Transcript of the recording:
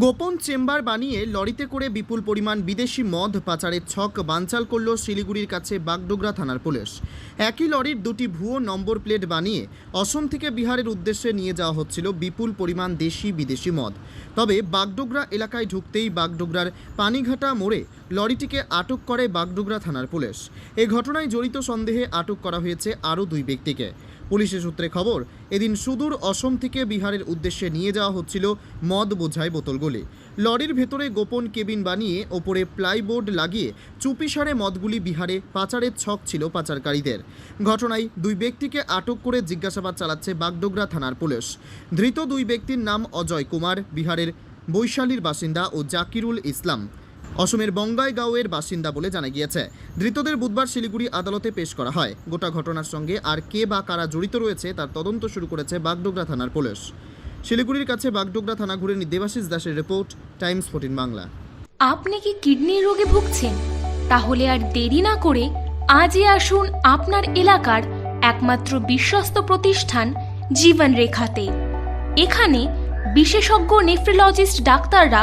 গোপন চেম্বার বানিয়ে লরিতে করে বিপুল পরিমাণ বিদেশি মদ পাচারের ছক বানচাল করল শিলিগুড়ির কাছে বাগডোগরা থানার পুলিশ। একই লরির দুটি ভুয়ো নম্বর প্লেট বানিয়ে অসম থেকে বিহারের উদ্দেশ্যে নিয়ে যাওয়া হচ্ছিল বিপুল পরিমাণ দেশি বিদেশি মদ। তবে বাগডোগরা এলাকায় ঢুকতেই বাগডোগরার পানিঘাটা মোড়ে লরিটিকে আটক করে বাগডোগরা থানার পুলিশ। এ ঘটনায় জড়িত সন্দেহে আটক করা হয়েছে আরও দুই ব্যক্তিকে। পুলিশের সূত্রে খবর, এদিন সুদূর অসম থেকে বিহারের উদ্দেশ্যে নিয়ে যাওয়া হচ্ছিল মদ বোঝাই বোতলগুলি। লরির ভেতরে গোপন কেবিন বানিয়ে ওপরে প্লাইবোর্ড লাগিয়ে চুপিসারে মদগুলি বিহারে পাচারের ছক ছিল পাচারকারীদের। ঘটনায় দুই ব্যক্তিকে আটক করে জিজ্ঞাসাবাদ চালাচ্ছে বাগডোগরা থানার পুলিশ। ধৃত দুই ব্যক্তির নাম অজয় কুমার, বিহারের বৈশালীর বাসিন্দা ও জাকিরুল ইসলাম। অসমের বঙ্গাইগাঁওয়ের বাসিন্দা বলে জানা গিয়েছে। ধৃতদের বুধবার শিলিগুড়ি আদালতে পেশ করা হয়। গোটা ঘটনার সঙ্গে আর কে বা কারা জড়িত রয়েছে তার তদন্ত শুরু করেছে বাগডোগরা থানার পুলিশ। শিলিগুড়ির কাছে বাগডোগরা থানা ঘুরে দেবাশিস দাসের রিপোর্ট, টাইমস ফোর্টিন বাংলা। আপনি কি কিডনির রোগে ভুগছেন? তাহলে আর দেরি না করে আজই আসুন আপনার এলাকার একমাত্র বিশ্বস্ত প্রতিষ্ঠান জীবন রেখাতে এখানে বিশেষজ্ঞ নেফ্রোলজিস্ট ডাক্তাররা